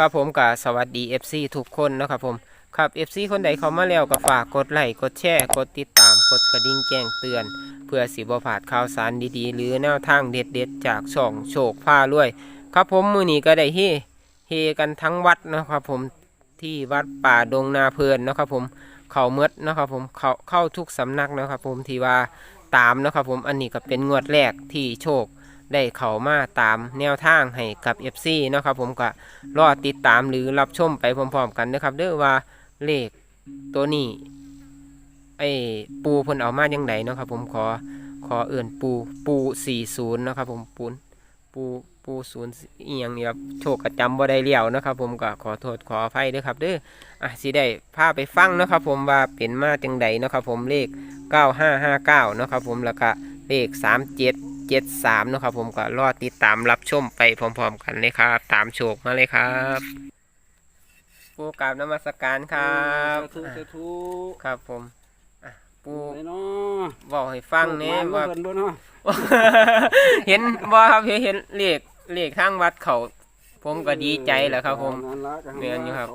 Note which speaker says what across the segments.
Speaker 1: ครับผมกับสวัสดี FC ทุกคนนะครับผมครับ FC คนใดเขามาแล้วก็ฝากกดไลค์กดแชร์กดติดตามกดกระดิ่งแจ้งเตือน เพื่อสิบ่พลาดข่าวสารดีๆ หรือแนวทางเด็ดๆ จากช่องโชคพารวย ครับผมมือนี้ก็ได้เฮเฮกันทั้งวัดนะครับผมที่วัดป่าดงนาเพลินนะครับผมเขาเมดนะครับผมเขาเข้าทุกสำนักนะครับผมที่ว่าตามนะครับผมอันนี้ก็เป็นงวดแรกที่โชค ได้เข้ามาตามแนวทางให้กับ FC เนาะครับผมก็รอติดตามหรือรับชมไปพร้อมๆกันนะครับ เด้อว่าเลขตัวนี้ไอ้ปูเพิ่นเอามาจังไดเนาะครับผมขอขอเอื่นปูปู 40เนาะครับผมปูนปูปูศูนย์เอียังนี่ครับโชคกระจำบ่ได้เลี้ยวนะครับ ผมก็ขอโทษขออภัยด้อครับเด้ออะสิได้พาไปฟังนะครับ ผมว่าเป็นมาจังไดนะครับ ผมเลข 9559เนาะครับผมแล้วก็เลข 37 73เนามนะครับผมก็รอติดตามรับชมไปพร้อมๆกันเลยครับ ตามโชคมาเลยครับปูกราบนมัสการครับ
Speaker 2: สาธุสาธุ
Speaker 1: ครับผมปู
Speaker 2: เนาะ
Speaker 1: บอกให้ฟังแหนี่
Speaker 2: ลูกหล
Speaker 1: ว่า
Speaker 2: เพิ่นบ่าะ
Speaker 1: เห็นบ่ครับเห็นเห็นเลขเลขทางวัดเขาผมก็ดีใจแหล้วครับ ผม
Speaker 2: นั่นล่ะก็
Speaker 1: แม่นอยู่ครับ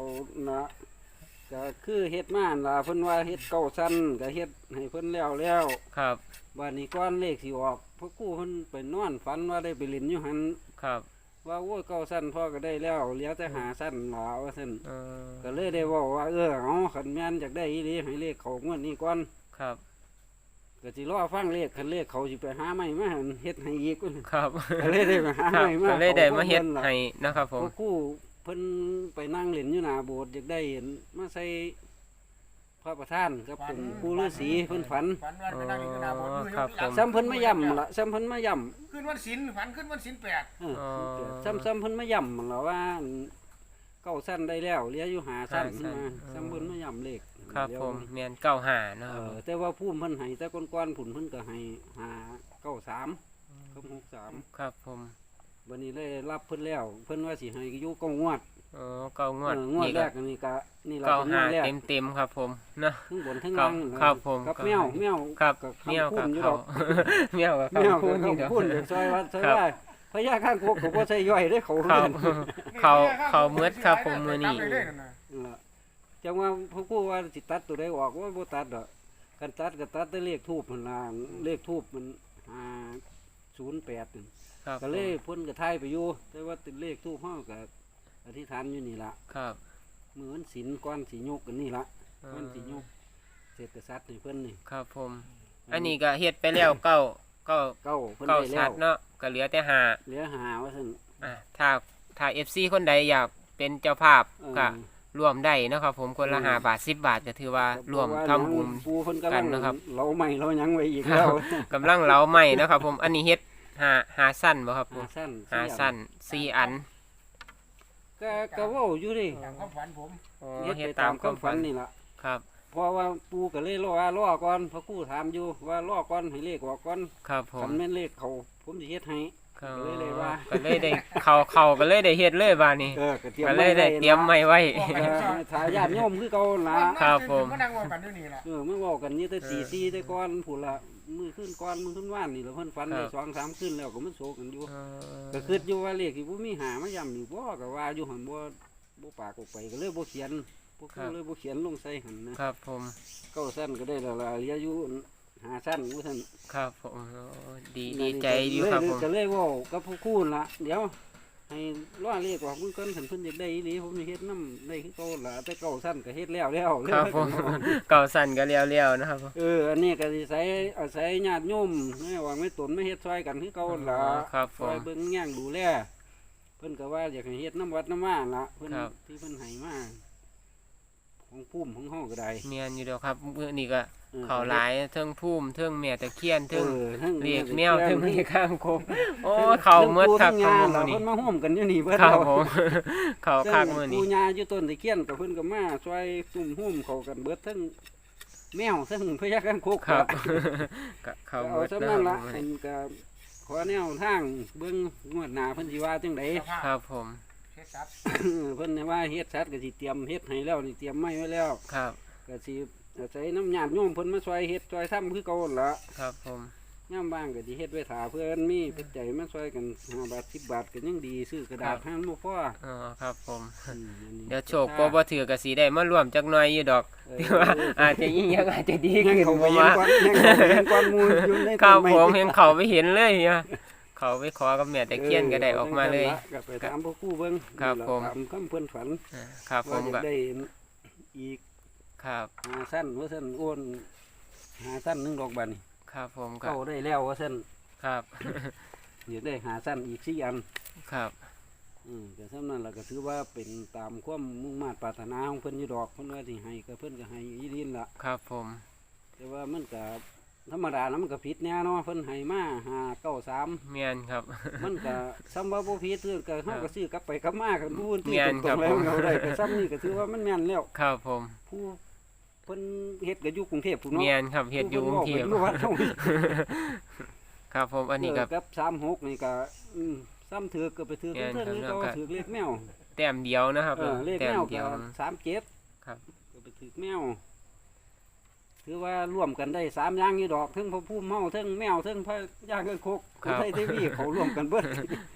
Speaker 2: ก็คือเฮ็ดมาหั่นล่ะเพิ่นว่าเฮ็ดเก้าสั้นก็เฮ็ดให้เพิ่นแล้วแล้ว
Speaker 1: ครับ
Speaker 2: บัดนี้ก่อนเลขสิออกพวกกูเพิ่นไปนอนฝันว่าได้ไปเล่นอยู่หั่น
Speaker 1: ครับ
Speaker 2: ว่าโอ้ยเก้าสั้นพ่อก็ได้แล้วเหลือแต่หาสั้นหลาว่าซั่น
Speaker 1: เออ
Speaker 2: ก็เลยได้เว้าว่าเออเอาคันแม่นอยากได้อีหลีให้เลขเขางวดนี้ก่อน
Speaker 1: ครับ
Speaker 2: ก็สิรอฟังเลขคันเลขเขาสิไปหาใหม่มาหั่นเฮ็ดให้อีก
Speaker 1: ครับ
Speaker 2: ก็เลยได้ไปหา
Speaker 1: ครั
Speaker 2: ให
Speaker 1: บ
Speaker 2: ม่มา
Speaker 1: ก็เลยได้มาเฮ็ด
Speaker 2: ข
Speaker 1: ให้นะครับผม
Speaker 2: พวกคู่ เพิ่นไปนั่งเล่นอยู่หน้าโบสถ์อยากได้เห็นมาใส่พระประธานกับผมปู่ฤาษีเพิ่นฝัน
Speaker 3: ฝันว่าไปนั่งอยู่หน้าโบสถ์มือ
Speaker 1: ครับ
Speaker 3: ยกหลัง
Speaker 1: ผม
Speaker 2: ซ้ำเพิ่นมาย่ำล่ะซ้ำเพิ่นมาย่ำ
Speaker 3: ขึ้นวันศิลฝันขึ้นวันศิลแปด
Speaker 2: เออ
Speaker 1: อ๋อ
Speaker 2: ซ้ำซ้ำเพิ่นมาย่ำหั่นล่ะว่าเก้าสั้นได้แล้วเหลืออยู่หาสั้น
Speaker 1: ใช่ใช่
Speaker 2: มาซ้ำเพิ่นมาย่ำเลข
Speaker 1: ครับ
Speaker 2: เดี๋ยว
Speaker 1: ผมเมียนเก้าห้านะ
Speaker 2: เอ
Speaker 1: ครับ
Speaker 2: อแต่ว่าภูมิเพิ่นให้แต่ก้อนๆผุนเพิ่นก็ให้หาเก้าสามกับหกสาม
Speaker 1: ครับผม
Speaker 2: วันนี้ได้รับเพิ่นแล้ว เพิ่นว่าสิให้อยู่เก้างวด
Speaker 1: อ๋อเก้างวด
Speaker 2: เอองวด
Speaker 1: นี่
Speaker 2: แร
Speaker 1: ก็
Speaker 2: กอันนี้ก็นี่ล่ะ
Speaker 1: เก้า
Speaker 2: เป็นง
Speaker 1: ห้าว
Speaker 2: ดแรก
Speaker 1: เต็มเต็มๆครับผมนะ
Speaker 2: ทั้งบนทั้ง
Speaker 1: ครั
Speaker 2: ล่า
Speaker 1: บ
Speaker 2: ง
Speaker 1: ครับผม
Speaker 2: กับ
Speaker 1: ก็
Speaker 2: แมวแมว
Speaker 1: ครับ
Speaker 2: กับ
Speaker 1: เมียวกับ
Speaker 2: คำพูดอยู่
Speaker 1: เขา
Speaker 2: ดอก
Speaker 1: เมียวกับ
Speaker 2: แมว
Speaker 1: คำพู
Speaker 2: กั
Speaker 1: ด
Speaker 2: บ
Speaker 1: นี่ดอก
Speaker 2: คำพูดเดี๋ยวซอยวัดซอย
Speaker 1: ครับ
Speaker 2: ว่าพญาข้างโคกกับพ่อใส่ย่อยได้เขา
Speaker 1: เขา
Speaker 2: เล่น
Speaker 1: เขาเขาเมืดครับผมมือนี้
Speaker 3: ไปเลยนั่นน่ะ
Speaker 2: นั่นล่ะจังว่าพ่อกูว่าสิตัดตัวใดออกว่าบ่ตัดดอกกันตัดก็ตัดแต่เลขทูบมันล่ะเลขทูบมัน508นั่น
Speaker 1: ครับ
Speaker 2: ก็เลยเพิ่นก็ทายไปอยู่แต่ว่าติดเลขทูบเฮาก็อธิษฐานอยู่นี่ล่ะ
Speaker 1: ครับ
Speaker 2: มื้อวันศีลก่อนสิยกกันนี่ล่ะ
Speaker 1: เอ่อ
Speaker 2: มันสิยกเศรษฐสัตว์ให้เพิ่นนี่
Speaker 1: ครับผม อันนี้ก็เฮ็ดไปแล้วเก้าเก้า
Speaker 2: เก้าเพิ่น
Speaker 1: เก้า
Speaker 2: ได้แล้
Speaker 1: ชั
Speaker 2: ว
Speaker 1: ดเนาะก็เหลือแต่ห้า
Speaker 2: เหลือหาว่าซั่น
Speaker 1: อะถ้าถ้า FC คนใดอยากเป็นเจ้าภาพ
Speaker 2: เออ
Speaker 1: ก็ร่วมได้เนาะครับ ผมคนละ
Speaker 2: อืม
Speaker 1: ห้าบาทสิบบาทก็ถือว่าร่วมทำบุญ
Speaker 2: ปูเพิ่นกำ
Speaker 1: กั
Speaker 2: ลั
Speaker 1: น
Speaker 2: ง
Speaker 1: นะครับ
Speaker 2: เราใหม่เรายังไว้อีก
Speaker 1: ครั
Speaker 2: แล้
Speaker 1: บ
Speaker 2: ว
Speaker 1: กำลังเล้าใหม่นะครับ ผมอันนี้เฮ็ด หาหาสั้นบ่ครับผ
Speaker 2: หามสั้น
Speaker 1: หาสั้นสี่อัน
Speaker 2: ก็ก็เว้าอยู่ดิ
Speaker 3: ตามความฝันผม
Speaker 1: อ๋อ
Speaker 2: เฮ็ด
Speaker 1: เฮ็ด
Speaker 2: ไป
Speaker 1: ตา
Speaker 2: ตามมความม
Speaker 1: คาวฝั
Speaker 2: ฝั
Speaker 1: น
Speaker 2: นนี่ล่ะ
Speaker 1: ครับ
Speaker 2: เพราะว่าปูก็เลยรอว่ารอก่อนพระครูถามอยู่ว่ารอก่อนให้เลขออกก่อน
Speaker 1: ครับผม
Speaker 2: คันแม่นเลขเขาผมสิเฮ็ดให้
Speaker 1: เขา
Speaker 2: ก็เลยเลยว่า
Speaker 1: ก็เลยได้เขาเขาก็เลยได้เฮ็ดเลยบาดนี้
Speaker 2: เออก็เตรียม
Speaker 1: ก็เลยได้เตรียมไม่ไว้
Speaker 2: เออให้ทายาทโยมคือเก่าล่ะ
Speaker 1: ครับผม
Speaker 3: ก็นั่งว่ากันอยู่นี่แหละ
Speaker 2: เออเมื่อเว้ากันนี่แต่
Speaker 1: เออ
Speaker 2: สี่สี่แต่ก่อนพุ่นละ มือขึ้นก่อนมือขึ้นว่านนี่แล้วเพิ่นฝันได้
Speaker 1: ครับ
Speaker 2: สองสามขึ้นแล้วก็มันโศกกันอยู่
Speaker 1: เออ
Speaker 2: ก็คิดอยู่ว่าเลขที่บ่มีหามาย่ำอยู่บ่ก็ว่าอยู่หั่นบ่บ่ปากออกไปก็เลยบ่เขียนพวกเขาเลยบ่เขียนลงใส่หั่นนะครับ
Speaker 1: ผม
Speaker 2: เก้าสั้นก็ได้และละเหลืออยู่หาสั้นว่าซั่น
Speaker 1: ครับผมโอ้ดีดีใจอยู่ครับผม
Speaker 2: ก็เลยเว้ากับผู้คูณล่ะเดี๋ยว ให้รอเลขออกมื้อก่อนคันเพิ่นอยากได้อีหลีผมสิเฮ็ดนำได้คือเก่าล่ะแต่เก้าสั้นก็เฮ็ดแล้วแล้ว
Speaker 1: ครับผมเก่าสั้นก็เลี้ยวๆนะครับผม
Speaker 2: เอออันนี้ก็สิใช้อาศัยญาติโยมแม่ว่าไม่ตนไม่เฮ็ดซอยกันคือเก่าล่ะ
Speaker 1: ครับผ
Speaker 2: ซอย
Speaker 1: ม
Speaker 2: เบิ่งแย่งดูแลเพิ่นก็ว่าอยากให้เฮ็ดน้ำวัดน้ำว่าล่ะเพิ่น
Speaker 1: ครับ
Speaker 2: ที่เพิ่นให้มา ของพุ่มของเฮาก็ได้
Speaker 1: เมียนอยู่เดียวครับมื้อนี้ก็
Speaker 2: ออ
Speaker 1: เขาหลายเทิงพุ่มเทิงแม่ตะเคียนเทิง
Speaker 2: ออทั้ง
Speaker 1: เรียกแมว
Speaker 2: ทั้
Speaker 1: เทิ
Speaker 2: ง
Speaker 1: งมีข้างคกโอ้เขาเมืดคัก
Speaker 2: ทั้
Speaker 1: ครับ
Speaker 2: ง
Speaker 1: มื้อ
Speaker 2: เพิ่
Speaker 1: นี้
Speaker 2: นมาร่วมกันอยู่นี่เพิ่น
Speaker 1: ครับ
Speaker 2: เอา
Speaker 1: ผม เขาคักมื้อนี้
Speaker 2: ปู่ย่าอยู่ต้นตะเคียนก็เพิ่นก็มาช่วยตุ่มหุ่มเขากันเบิดทั้งแมวทั้งพญากังคก
Speaker 1: ครับ
Speaker 2: ล่ะ
Speaker 1: ก็เขา
Speaker 2: เอา
Speaker 1: เมืด
Speaker 2: ซะ
Speaker 1: นะ
Speaker 2: นั่น
Speaker 1: ค
Speaker 2: ล่ะ
Speaker 1: รับมื้อ
Speaker 2: เพิ่
Speaker 1: นี้
Speaker 2: นก็ขอแนวทางเบิ่งงวดหน้าเพิ่นสิว่าจังได
Speaker 3: เจ้าภาพ
Speaker 1: ครับผม
Speaker 3: เฮ็ด สัตว์
Speaker 2: เพิ่นน่ะว่าเฮ็ดสัตว์ก็สิเตรียมเฮ็ดให้แล้วนี่เตรียมไม้ไว้แล้ว
Speaker 1: ครับ
Speaker 2: ก็สิอาศัยน้ำญาติโยมเพิ่นมาช่วยเฮ็ดช่วยทำคือเก่าหั่นล่ะ
Speaker 1: ครับผม
Speaker 2: มย่ามบ้างก็สิเฮ็ดไว้ถาเพื่อนมีปัจจัยมาช่วยกัน5บาท10บาทก็ยังดีซื้อกระดาษให้มันบ่พอ
Speaker 1: อ๋อครับผม
Speaker 2: อืมอันนี้
Speaker 1: เดี๋ยวโชคบ่บ่ถือก็สิได้มาร่วมจักหน่อยอยู่ดอก
Speaker 2: เออ
Speaker 1: ที่ว่าอาจจะยิ่งยังอาจจะดี
Speaker 2: ยัง
Speaker 1: ขึ้น
Speaker 2: เขาไป
Speaker 1: บ่
Speaker 2: เห็น
Speaker 1: ว่า
Speaker 2: ก่อนยังเขาไปเห็นก่อนหมูอยู่ใน
Speaker 1: ค
Speaker 2: ต้
Speaker 1: รั
Speaker 2: น
Speaker 1: บ
Speaker 2: ไม้
Speaker 1: ผมเห็นเขาไปเห็นเลยเนี่ย เขาไปขอกับแม่ตะเคียนก็ได้ออกมาเลย
Speaker 2: ก็ไปถามพ่อครู่เบิ่ง
Speaker 1: ครับ
Speaker 2: นี่ล่ะ
Speaker 1: ผม
Speaker 2: ถามคำเพิ่นฝัน
Speaker 1: อ่าครับผ
Speaker 2: ว่ามจะ
Speaker 1: ก็
Speaker 2: ได้อีก
Speaker 1: ครับ
Speaker 2: หาสั้นว่าสั้นอ้วนหาสั้นหนึงดอกบัดน
Speaker 1: ครับผมก็
Speaker 2: เข้าได้แล้วว่าสั้น
Speaker 1: ครับ
Speaker 2: เดี๋ยวได้หาสั้นอีกสี่อัน
Speaker 1: ครับ
Speaker 2: อืมแต่สำนั้นเราก็ถือว่าเป็นตามความมุ่งมา่ปรารถนาของเพิ่นอยู่ดอกเพิ่นว่าสิให้ก็เพิ่นก็ให้อีดินละ
Speaker 1: ครับผม
Speaker 2: แต่ว่ามันก็ ธรรมดานะมันก็ผิดแน่เนาะเพิ่นให้มาหาเก้าสาม
Speaker 1: เมียนครับ
Speaker 2: มันก็ซ้ำว่าบ่ผิดคือก็เฮาก็ซื้อกลับไปกลับมากันผู้อื่นที่
Speaker 1: แม่น
Speaker 2: ต
Speaker 1: ครั
Speaker 2: ร
Speaker 1: บ
Speaker 2: งๆแล้ว
Speaker 1: ผม
Speaker 2: เอาได้ก็ซ้ำนี่ก็ถือว่ามันแม่นแล้ว
Speaker 1: ครับผม
Speaker 2: ผู้เพิ่นเฮ็ดก็อยู่กรุงเทพพุ่นเนาะ
Speaker 1: เมียนครับเฮ็ดอยู่กรุงเทพ
Speaker 2: ผู้พิ่นว้าเป็นอยู่วัดเฮา
Speaker 1: ครับผมอันนี้ก็
Speaker 2: เกับ36นี่ก็อืมซ้ำถือก็ไปถือ
Speaker 1: แม่น
Speaker 2: เพิ่น
Speaker 1: ครับ
Speaker 2: นี่
Speaker 1: แล้ว
Speaker 2: ก็
Speaker 1: ก็
Speaker 2: ถือเลขแมว
Speaker 1: แต้มเดียวนะครับ
Speaker 2: เออเลข
Speaker 1: แต้
Speaker 2: แม
Speaker 1: ม
Speaker 2: ว
Speaker 1: เดียว
Speaker 2: ก็สามเจ็ด
Speaker 1: ครับ
Speaker 2: ก็ไปถือแมว ถือว่าร่วมกันได้สามอย่างนี่ดอกทั้งพระผู้เมาทั้งแมวทั้งพระย่างเงินโคก
Speaker 1: ครับ
Speaker 2: ไทยทีวีเขาร่วมกันเบิด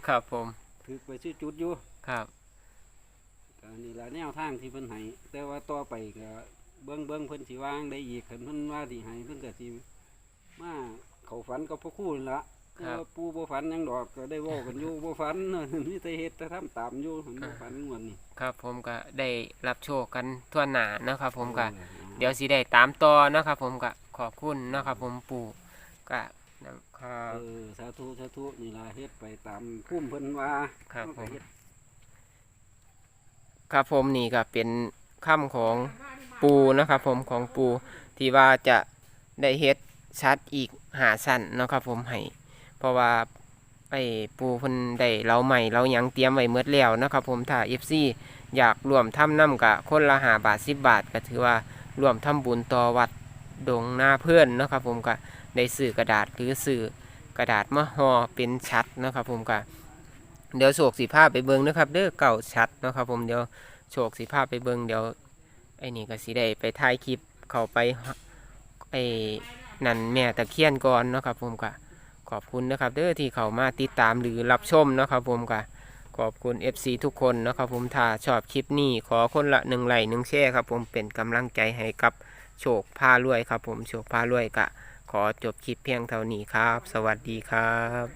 Speaker 1: ครับผม
Speaker 2: ถือไปชื่อจุดอยู่
Speaker 1: ครับ
Speaker 2: ก็นี่ละแนวทางที่เพิ่นให้แต่ว่าต่อไปก็เบิ้งเบิ้งเพิ่นสิวางได้อีกคันเพิ่นว่าสิให้เพิ่นก็สิมาเขาฝันกับพ่อคู่นั่นละแต่ว่าปู่บ่ฝันหยังดอกก็ได้เว้ากันอยู่ บ่ฝันมีแต่เฮ็ดแต่ทำตามอยู่หันบ่ฝันงวดนี้
Speaker 1: ครับผมก็ได้รับโชคกันทั่วหน้านะครับผมก็
Speaker 2: ออ
Speaker 1: เดี๋ยวสิได้ตามต่อนะครับผมก็ขอบคุณนะครับผมปู่ก็นะครับ
Speaker 2: เออสาธุสาธุนี่ล่ะเฮ็ดไปตามพุ่มเพิ่นว่า
Speaker 1: ครับผมครับผมนี่ก็เป็นค่ำของปูนะครับผมของปูที่ว่าจะได้เฮ็ดชัดอีกหาสั้นนะครับผมให้เพราะว่าไอ้ปูเพิ่นได้เราใหม่เรายังเตรียมไว้เมื่อแล้วนะครับผมถ้า FC อยากรวมทำน้ำกะคนละหาบาท10บาทก็ถือว่า รวมทำบุญต่อวัดดงหน้าเพื่อนนะครับผมก็ได้สื่อกระดาษหรือสื่อกระดาษมาห่อเป็นชัดนะครับผมก็เดี๋ยวโศกสีผ้าไปเบิ่งนะครับเด้อเก่าชัดนะครับผมเดี๋ยวโชคสิภาพไปเบิ่งเดี๋ยวไอ้นี่ก็สิได้ไปถ่ายคลิปเข้าไปไอ้นั่นแม่ตะเคียนก่อนนะครับผมก็ขอบคุณนะครับเด้อที่เข้ามาติดตามหรือรับชมนะครับผมก็ ขอบคุณ FC ทุกคนนะครับผมถ้าชอบคลิปนี้ขอคนละหนึ่งไลค์หนึ่งแชร์ครับผมเป็นกำลังใจให้กับโชคพารวยครับผมโชคพารวยกะ ขอจบคลิปเพียงเท่านี้ครับ สวัสดีครับ